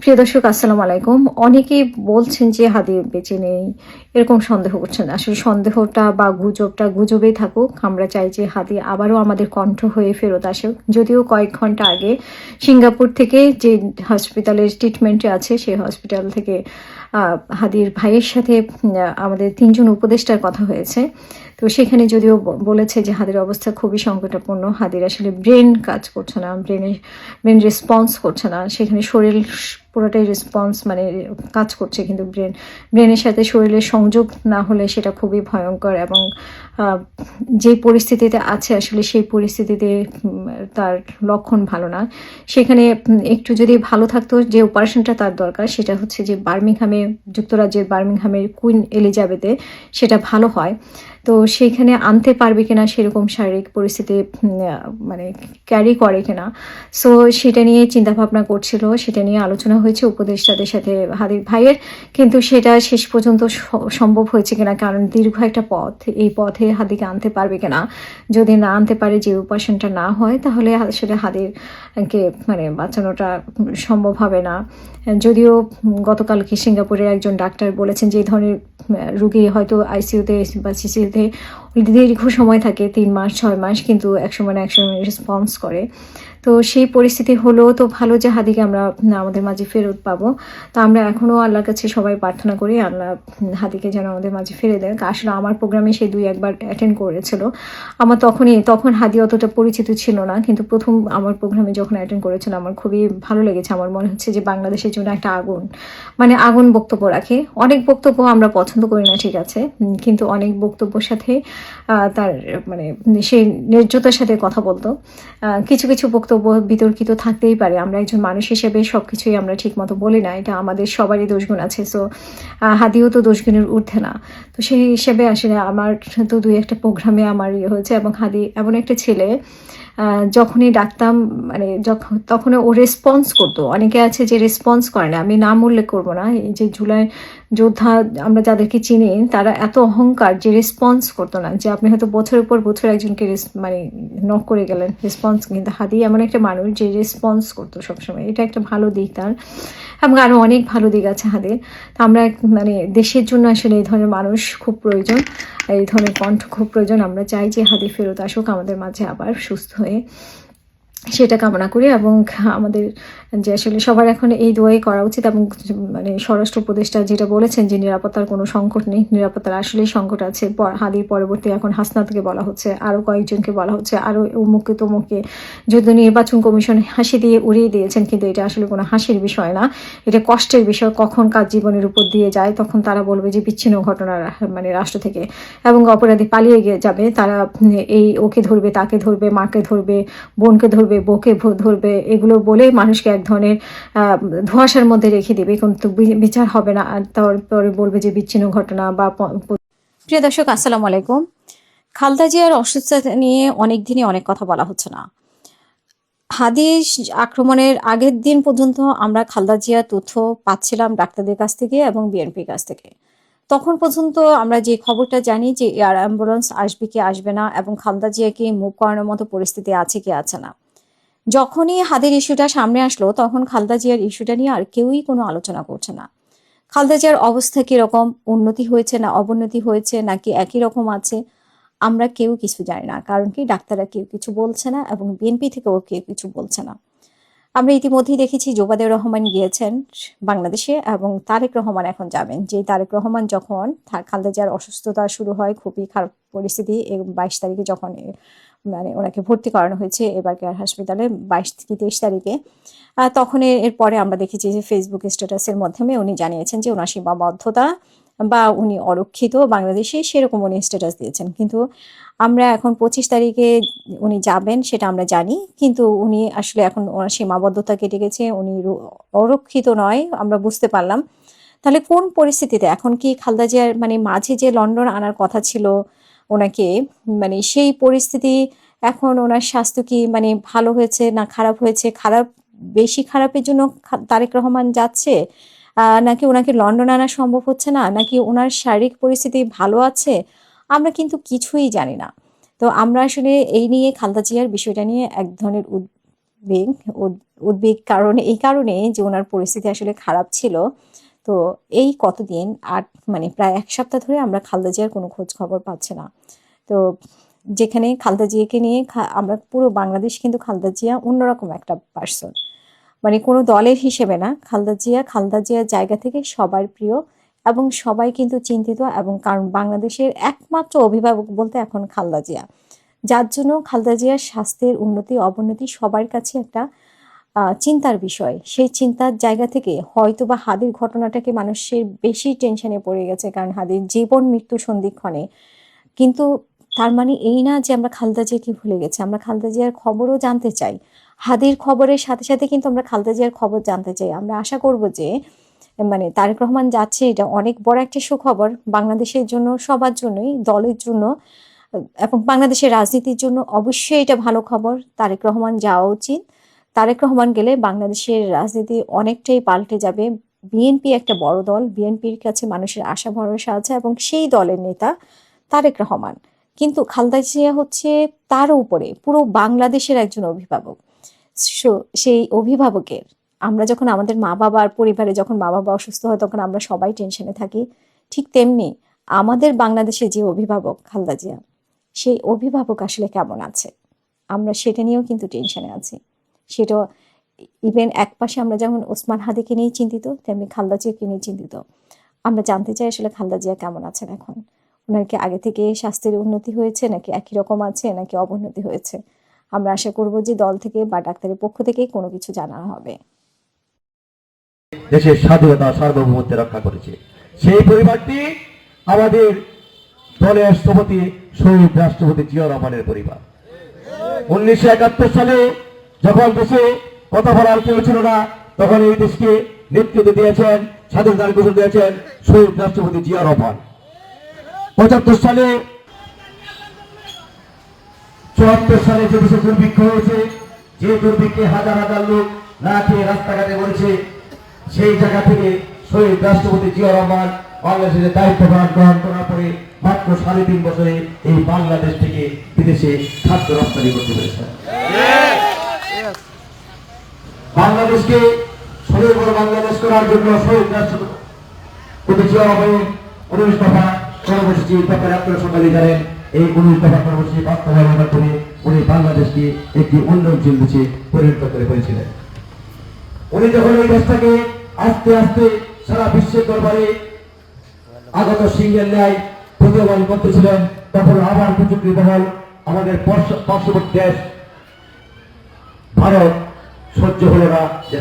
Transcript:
প্রিয় দর্শক আসসালামু আলাইকুম। অনেকেই বলছেন যে হাদি বেঁচে নেই। এরকম সন্দেহ করছেন আসলে সন্দেহটা বা গুজবটা গুজবেই থাকুক। আমরা চাই যে হাদি আবারও আমাদের কণ্ঠ হয়ে ফেরত আসুক। যদিও কয়েক ঘণ্টা আগে সিঙ্গাপুর থেকে যে হসপিটালের ট্রিটমেন্টে আছে, সেই হসপিটাল থেকে হাদির ভাইয়ের সাথে আমাদের তিনজন উপদেষ্টার কথা হয়েছে। তো সেখানে যদিও বলেছে যে হাদির অবস্থা খুবই সংকটাপূর্ণ হাদির আসলে ব্রেন কাজ করছে না ব্রেনে ব্রেন রেসপন্স করছে না। সেখানে শরীর পুরোটাই রেসপন্স মানে কাজ করছে, কিন্তু ব্রেন ব্রেনের সাথে শরীরের সংযোগ না হলে সেটা খুবই ভয়ঙ্কর এবং যে পরিস্থিতিতে আছে আসলে সেই পরিস্থিতিতে তার লক্ষণ ভালো না। সেখানে একটু যদি ভালো থাকতো যে অপারেশনটা তার দরকার, সেটা হচ্ছে যে বার্মিংহামে, যুক্তরাজ্যের বার্মিংহামের কুইন এলিজাবেথে সেটা ভালো হয়। তো সেইখানে আনতে পারবে কিনা সেরকম শারীরিক পরিস্থিতি মানে ক্যারি করে কিনা। সো সেটা নিয়ে চিন্তা ভাবনা করছিল, সেটা নিয়ে আলোচনা হয়েছে উপদেষ্টাদের সাথে হাদির ভাইয়ের, কিন্তু সেটা শেষ পর্যন্ত সম্ভব হয়েছে কিনা, কারণ দীর্ঘ একটা পথ, এই পথে হাদিকে আনতে পারবে কিনা। যদি না আনতে পারে, যে উপাসনটা না হয়, তাহলে আসলে হাদিরকে মানে বাঁচানোটা সম্ভব হবে না। যদিও গতকালকে সিঙ্গাপুরের একজন ডাক্তার বলেছেন যে ধরনের রুগী হয়তো আইসিইউতে বা সিসিউতে দীর্ঘ সময় থাকে তিন মাস ছয় মাস কিন্তু একসময় না একসময় রেসপন্স করে। তো সেই পরিস্থিতি হলেও তো ভালো যে হাদিকে আমরা আমাদের মাঝে ফেরত পাবো। তো আমরা এখনও আল্লাহর কাছে সবাই প্রার্থনা করি, আল্লাহ হাদিকে যেন আমাদের মাঝে ফিরে দেয় আসলে আমার প্রোগ্রামে সে দুই একবার অ্যাটেন্ড করেছিল। আমার তখনই, তখন হাদি অতটা পরিচিত ছিল না, কিন্তু প্রথম আমার প্রোগ্রামে যখন অ্যাটেন্ড করেছিল, আমার খুবই ভালো লেগেছে। আমার মনে হচ্ছে যে বাংলাদেশের জন্য একটা আগুন মানে আগুন বক্তব্য রাখে। অনেক বক্তব্য আমরা পছন্দ করি না, ঠিক আছে কিন্তু অনেক বক্তব্যের সাথে তার মানে সেই ন্যায্যতার সাথে কথা বলতো। কিছু কিছু বক্তব্য বিতর্কিত থাকতেই পারে। আমরা একজন মানুষ হিসেবে সব কিছুই আমরা ঠিক মতো বলি না, এটা আমাদের সবারই দোষগুণ আছে। সো হাদিও তো দোষগুণের ঊর্ধ্বে না। তো সেই হিসেবে আসলে আমার তো দুই একটা প্রোগ্রামে আমার ইয়ে হয়েছে এবং হাদি এমন একটা ছেলে যখনই ডাকতাম মানে যখন তখন ও রেসপন্স করতো। অনেকে আছে যে রেসপন্স করে না, আমি নাম উল্লেখ করব না। এই যে জুলাই যোদ্ধা আমরা যাদেরকে চিনি, তারা এত অহংকার যে রেসপন্স করতো না, যে আপনি হয়তো বছরের পর বছর একজনকে মানে নক করে গেলেন। রেসপন্স কিন্তু হাদি এমন একটা মানুষ যে রেসপন্স করতো সবসময়। এটা একটা ভালো দিক তার। এবং আরও অনেক ভালো দিক আছে হাদের তো আমরা মানে দেশের জন্য আসলে এই ধরনের মানুষ খুব প্রয়োজন, এই ধরনের কণ্ঠ খুব প্রয়োজন। আমরা চাই যে হাতে ফেরত আসুক, আমাদের মাঝে আবার সুস্থ হয়ে সেটা কামনা করি এবং আমাদের যে আসলে সবার এখন এই দোয়াই করা উচিত এবং মানে স্বরাষ্ট্র উপদেষ্টা যেটা বলেছেন যে নিরাপত্তার কোনো সংকট নেই, নিরাপত্তার আসলেই সংকট আছে। হাদির পরবর্তী এখন হাসনাতকে বলা হচ্ছে আরও কয়েকজনকে বলা হচ্ছে আরও অমুকে তমুকে যদি নির্বাচন কমিশন হাসি দিয়ে উড়িয়ে দিয়েছেন, কিন্তু এটা আসলে কোনো হাসির বিষয় না। এটা কষ্টের বিষয়, কখন কাজ জীবনের উপর দিয়ে যায়, তখন তারা বলবে যে বিচ্ছিন্ন ঘটনা মানে রাষ্ট্র থেকে। এবং অপরাধী পালিয়ে গিয়ে যাবে, তারা এই ওকে ধরবে, তাকে ধরবে, মাকে ধরবে, বোনকে ধরবে বউকে ভো- ধরবে, এগুলো বলে মানুষকে এক ধরনের ধোঁয়াশার মধ্যে রেখে দেবে। কিন্তু বিচার হবে না। তারপরে বলবে যে বিচ্ছিন্ন ঘটনা বা প্রিয় দর্শক, আসসালামু আলাইকুম। খালদা জিয়ার অসুস্থতা নিয়ে অনেক দিনই অনেক কথা বলা হচ্ছে না। হাদিস আক্রমণের আগের দিন পর্যন্ত আমরা খালদা জিয়ার তথ্য পাচ্ছিলাম ডাক্তারদের কাছ থেকে এবং বিএনপির কাছ থেকে। তখন পর্যন্ত আমরা যে খবরটা জানি যে এয়ার অ্যাম্বুলেন্স আসবে কি আসবে না এবং খালদা জিয়াকে মুখ করানোর মতো পরিস্থিতি আছে কি আছে না। যখনই হাদের ইস্যুটা সামনে আসলো, তখন খালদা জিয়ার ইস্যুটা নিয়ে আর কেউই কোনো আলোচনা করছে না। খালদা জিয়ার অবস্থা কীরকম? উন্নতি হয়েছে না অবনতি হয়েছে? নাকি একই রকম আছে? আমরা কেউ কিছু জানি না, কারণ কি? ডাক্তাররা কেউ কিছু বলছে না এবং বিএনপি থেকেও কেউ কিছু বলছে না। আমরা ইতিমধ্যেই দেখেছি জোবাদের রহমান গিয়েছেন বাংলাদেশে এবং তারেক রহমান এখন যাবেন। যে তারেক রহমান যখন খালদা জিয়ার অসুস্থতা শুরু হয়, খুবই খারাপ পরিস্থিতি বাইশ তারিখে যখন মানে ওনাকে ভর্তি করানো হয়েছে এবার কেয়ার হাসপাতালে বাইশ থেকে তেইশ তারিখে। তখন এরপরে আমরা দেখেছি যে ফেসবুক স্ট্যাটাসের মাধ্যমে উনি জানিয়েছেন যে ওনার সীমাবদ্ধতা বা উনি অরক্ষিত বাংলাদেশে সেরকম উনি স্ট্যাটাস দিয়েছেন। কিন্তু আমরা এখন পঁচিশ তারিখে উনি যাবেন সেটা আমরা জানি, কিন্তু উনি আসলে এখন ওনার সীমাবদ্ধতা কেটে গেছে, উনি অরক্ষিত নয়, আমরা বুঝতে পারলাম। তাহলে কোন পরিস্থিতিতে, এখন কি খালদা জিয়ার মানে মাঝে যে লন্ডন আনার কথা ছিল ওনাকে মানে সেই পরিস্থিতি এখন ওনার স্বাস্থ্য কি মানে ভালো হয়েছে না খারাপ হয়েছে? খারাপ, বেশি খারাপের জন্য তারেক রহমান যাচ্ছে? নাকি ওনাকে লন্ডন আনা সম্ভব হচ্ছে না? নাকি ওনার শারীরিক পরিস্থিতি ভালো আছে? আমরা কিন্তু কিছুই জানি না। তো আমরা আসলে এই নিয়ে খালদা জিয়ার বিষয়টা নিয়ে এক ধরনের উদ্বেগ, উদ- উদ্বেগ কারণ, এই কারণে যে ওনার পরিস্থিতি আসলে খারাপ ছিল। তো এই কতদিন? আট মানে প্রায় এক সপ্তাহ ধরে আমরা খালদা জিয়ার কোনো খোঁজ খবর পাচ্ছি না। তো যেখানে খালদা জিয়াকে নিয়ে আমরা পুরো বাংলাদেশ কিন্তু খালদা জিয়া অন্যরকম একটা পার্সন মানে কোনো দলের হিসেবে না, খালদা জিয়া খালদা জিয়ার জায়গা থেকে সবার প্রিয় এবং সবাই কিন্তু চিন্তিত এবং কারণ বাংলাদেশের একমাত্র অভিভাবক বলতে এখন খালদা জিয়া। যার জন্য খালদা জিয়ার স্বাস্থ্যের উন্নতি, অবনতি সবার কাছে একটা চিন্তার বিষয়। সেই চিন্তার জায়গা থেকে হয়তো বা হাদির ঘটনাটাকে মানুষের বেশি টেনশনে পড়ে গেছে, কারণ হাদির জীবন মৃত্যু সন্ধিক্ষণে। কিন্তু তার মানে এই না যে আমরা খালদা জিয়াকে ভুলে গেছি, আমরা খালদা জিয়ার খবরও জানতে চাই। হাদির খবরের সাথে সাথে কিন্তু আমরা খালদা জিয়ার খবর জানতে চাই। আমরা আশা করব যে মানে তারেক রহমান যাচ্ছে, এটা অনেক বড় একটা সুখবর বাংলাদেশের জন্য, সবার জন্যই, দলের জন্য, এবং বাংলাদেশের রাজনীতির জন্য অবশ্যই এটা ভালো খবর। তারেক রহমান যাওয়া উচিত। তারেক রহমান গেলে বাংলাদেশের রাজনীতি অনেকটাই পাল্টে যাবে। বিএনপি একটা বড় দল। বিএনপির কাছে মানুষের আশা, ভরসা আছে এবং সেই দলের নেতা তারেক রহমান। কিন্তু খালদা জিয়া হচ্ছে তার উপরে, পুরো বাংলাদেশের একজন অভিভাবক। সেই অভিভাবকের আমরা যখন আমাদের মা বাবার পরিবারে যখন মা বাবা অসুস্থ হয়, তখন আমরা সবাই টেনশনে থাকি। ঠিক তেমনি আমাদের বাংলাদেশে যে অভিভাবক খালদা জিয়া, সেই অভিভাবক আসলে কেমন আছে? আমরা সেটা নিয়েও কিন্তু টেনশনে আছি। সেটা ইভেন এক পাশে আমরা যেমন ওসমান হাদিকে নিয়ে চিন্তিত, তেমনি খালদা জিয়াকে নিয়ে চিন্তিত। আমরা জানতে চাই আসলে খালদা জিয়া কেমন আছেন এখন? ওনার কি আগে থেকে স্বাস্থ্যের উন্নতি হয়েছে, নাকি একই রকম আছে, নাকি অবনতি হয়েছে? আমরা আশা করব যে দল থেকে বা ডাক্তারের পক্ষ থেকে কোনো কিছু জানানো হবে। দেশের স্বাধীনতা সার্বভৌমত্ব রক্ষা করেছে। সেই পরিবারটি আমাদের দলের স্থপতি শহীদ রাষ্ট্রপতি জিয়া রহমানের পরিবার। উনিশশো একাত্তর সালে যখন দেশে কথা বলার কেউ ছিল না, তখন এই দেশকে নেতৃত্ব দিয়েছেন স্বাধীনতার ঘোষণা দিয়েছেন শহীদ রাষ্ট্রপতি জিয়া রহমান। পঁচাত্তর সালে, চুয়াত্তর সালে যে দেশে দুর্ভিক্ষ হয়েছে, যে দুর্ভিক্ষে হাজার হাজার লোক না খেয়ে রাস্তাঘাটে মরেছে, সেই জায়গা থেকে শহীদ রাষ্ট্রপতি জিয়া রহমান বাংলাদেশের দায়িত্বভার গ্রহণ করার পরে মাত্র সাড়ে তিন বছরে এই বাংলাদেশ থেকে বিদেশে খাদ্য রপ্তানি করতে পেরেছে বাংলাদেশকে স্বনির্ভর বাংলাদেশ করার জন্য শহীদ আস্তে আস্তে সারা বিশ্বের আগত সিংহের ন্যায় প্রতিবাদ করতেছিলেন তখন আবার প্রযুক্তি বহল আমাদের পার্শ্ববর্তী দেশ, ভারত সহ্য হলো না যে